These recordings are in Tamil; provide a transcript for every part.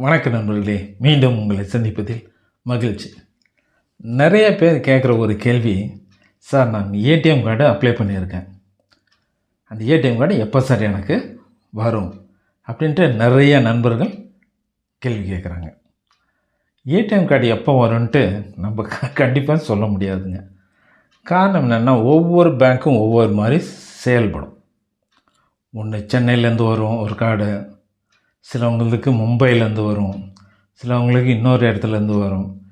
வணக்கம் நண்பர்களே. மீண்டும் உங்களை சந்திப்பதில் மகிழ்ச்சி. நிறைய பேர் கேட்குற ஒரு கேள்வி சார் நான் ஏடிஎம் கார்டு அப்ளை பண்ணியிருக்கேன். அந்த ஏடிஎம் கார்டு எப்போ சார் எனக்கு வரும்? அப்படின்ட்டு நிறைய நண்பர்கள் கேள்வி கேட்குறாங்க. ஏடிஎம் கார்டு எப்போ வரும்ன்ட்டு நம்ம கண்டிப்பாக சொல்ல முடியாதுங்க. காரணம் என்னென்னா ஒவ்வொரு பேங்க்கும் ஒவ்வொரு மாதிரி செயல்படும். ஒன்று சென்னையிலேருந்து வரும் ஒரு கார்டு சிலவங்களுக்கு மும்பையிலேருந்து வரும். சிலவங்களுக்கு இன்னொரு இடத்துலேருந்து வரும்.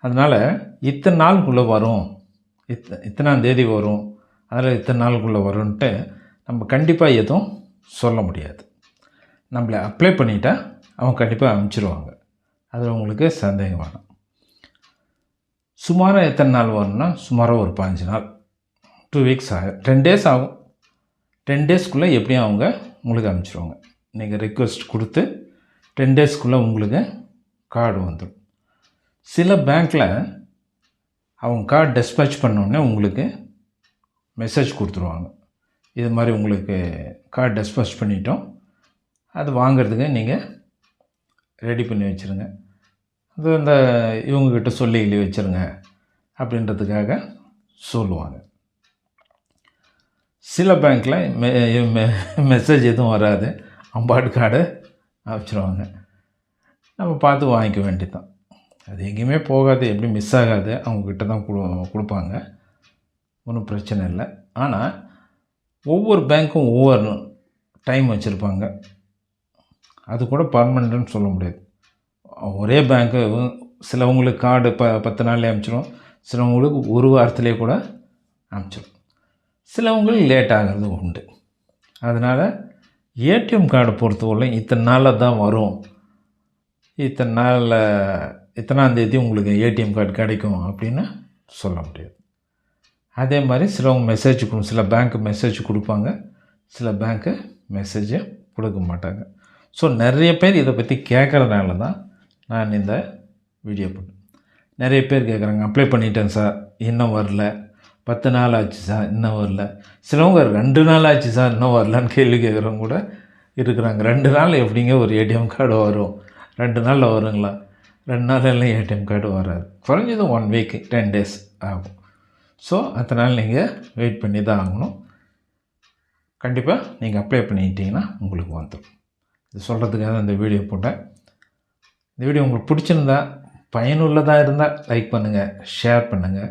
அதனால் இத்தனை நாளுக்குள்ளே வரும். இத்த இத்தனாம் தேதி வரும். அதில் இத்தனை நாளுக்குள்ளே வரும்ன்ட்டு நம்ம கண்டிப்பாக எதுவும் சொல்ல முடியாது. நம்மளை அப்ளை பண்ணிட்டா அவங்க கண்டிப்பாக அனுப்பிச்சிடுவாங்க அதில் உங்களுக்கு சந்தேகம் வேணும். சுமாராக எத்தனை நாள் வரும்னா சுமாராக ஒரு பாஞ்சு நாள். டூ வீக்ஸ் ஆகும் டென் டேஸ் ஆகும். டென் டேஸ்க்குள்ளே எப்படியும் அவங்க உங்களுக்கு அனுப்பிச்சிடுவாங்க நீங்கள் ரெக்வஸ்ட் கொடுத்து டென் டேஸ்க்குள்ளே உங்களுக்கு கார்டு வந்துடும் சில பேங்க்கில் அவங்க கார்டு டெஸ்பேச் பண்ணோடனே உங்களுக்கு மெசேஜ் கொடுத்துருவாங்க. இது மாதிரி உங்களுக்கு கார்டு டெஸ்பேச் பண்ணிட்டோம். அது வாங்குறதுக்கு நீங்கள் ரெடி பண்ணி வச்சுருங்க. அது அந்த இவங்கக்கிட்ட சொல்லி எழுதி வச்சுருங்க அப்படின்றதுக்காக சொல்லுவாங்க. சில பேங்க்கில் மெ மெ- மெசேஜ் எதுவும் வராது. அம்பாட்டு கார்டு வச்சுருவாங்க. நம்ம பார்த்து வாங்கிக்க வேண்டியதுதான். அது எங்கேயுமே போகாது எப்படி மிஸ் ஆகாது. அவங்கக்கிட்ட தான் கொடு கொடுப்பாங்க. ஒன்றும் பிரச்சனை இல்லை. ஆனால் ஒவ்வொரு பேங்க்கும் ஒவ்வொரு டைம் வச்சுருப்பாங்க. அது கூட பர்மனெண்ட்னு சொல்ல முடியாது. ஒரே பேங்க்கு சிலவங்களுக்கு கார்டு ப பத்து நாள்லேயே அனுப்பிச்சிடும் சிலவங்களுக்கு ஒரு வாரத்திலே கூட அனுப்பிச்சிடும் சிலவங்களுக்கு லேட் ஆகிறது உண்டு. அதனால் ஏடிஎம் கார்டை பொறுத்தவரை இத்தனை நாளில் தான் வரும். இத்தனை நாளில் இத்தனாந்தேதி உங்களுக்கு ஏடிஎம் கார்டு கிடைக்கும் அப்படின்னு சொல்ல முடியாது. அதே மாதிரி சிலவங்க மெசேஜ் கொடு சில பேங்க்கு மெசேஜ் கொடுப்பாங்க. சில பேங்க்கு மெசேஜை கொடுக்க மாட்டாங்க. ஸோ நிறைய பேர் இதை பற்றி கேட்குறதுனால தான் நான் இந்த வீடியோ பண்ணேன். நிறைய பேர் கேட்குறாங்க அப்ளை பண்ணிட்டேன் சார் இன்னும் வரல. பத்து நாள் ஆச்சு சார் இன்னும் வரல. சிலவங்க ரெண்டு நாள் ஆச்சு சார் இன்னும் வரலன்னு கேள்வி கேட்குறவங்க கூட இருக்கிறாங்க. ரெண்டு நாள் எப்படிங்க ஒரு ஏடிஎம் கார்டு வரும்? ரெண்டு நாளில் வருங்களா? ரெண்டு நாள் எல்லாம் ஏடிஎம் கார்டு வராது. குறைஞ்சது ஒன் வீக் டென் டேஸ் ஆகும். ஸோ அத்தனை நாள் நீங்கள் வெயிட் பண்ணி தான் ஆகணும். கண்டிப்பாக நீங்கள் அப்ளை பண்ணிக்கிட்டிங்கன்னா உங்களுக்கு வந்துடும். இது சொல்கிறதுக்காக இந்த வீடியோ போட்டேன். இந்த வீடியோ உங்களுக்கு பிடிச்சிருந்தா பயனுள்ளதாக இருந்தால் லைக் பண்ணுங்கள் ஷேர் பண்ணுங்கள்